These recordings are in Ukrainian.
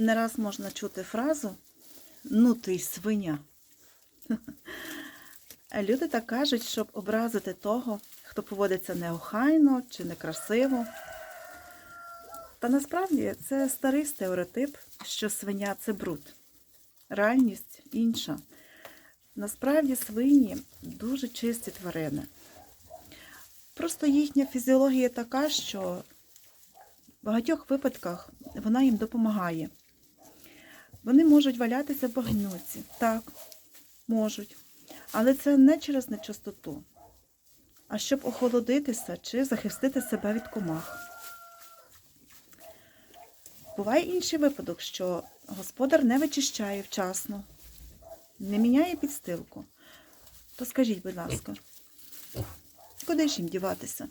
не раз можна чути фразу Ну ти свиня. Люди так кажуть, щоб образити того, хто поводиться неохайно чи некрасиво. Та насправді це старий стереотип, що свиня це бруд. Реальність інша. Насправді свині дуже чисті тварини. Просто їхня фізіологія така, що в багатьох випадках вона їм допомагає. Вони можуть валятися в багнюці. Так, можуть. Але це не через нечистоту, а щоб охолодитися чи захистити себе від комах. Буває інший випадок, що господар не вичищає вчасно, не міняє підстилку. То скажіть, будь ласка, куди ж їм діватися?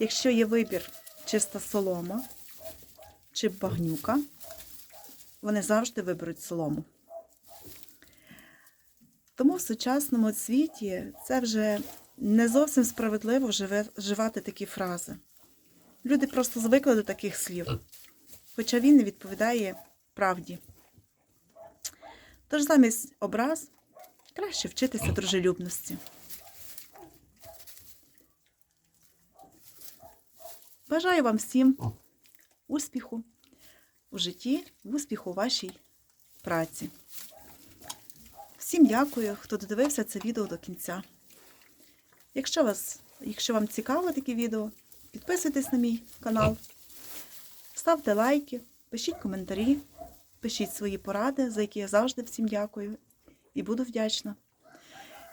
Якщо є вибір чиста солома чи багнюка, вони завжди виберуть солому. Тому в сучасному світі це вже не зовсім справедливо вживати такі фрази. Люди просто звикли до таких слів, хоча він не відповідає правді. Тож замість образ краще вчитися дружелюбності. Бажаю вам всім успіху у житті, успіху у вашій праці. Всім дякую, хто додивився це відео до кінця. Якщо, вас, якщо вам цікаво таке відео, підписуйтесь на мій канал, ставте лайки, пишіть коментарі, пишіть свої поради, за які я завжди всім дякую і буду вдячна.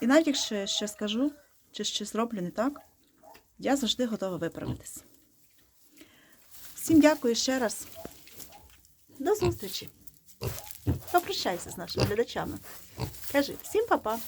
І навіть якщо я ще скажу чи щось зроблю не так, я завжди готова виправитись. Всім дякую ще раз. До зустрічі. Попрощайся з нашими глядачами. Кажи всім па-па.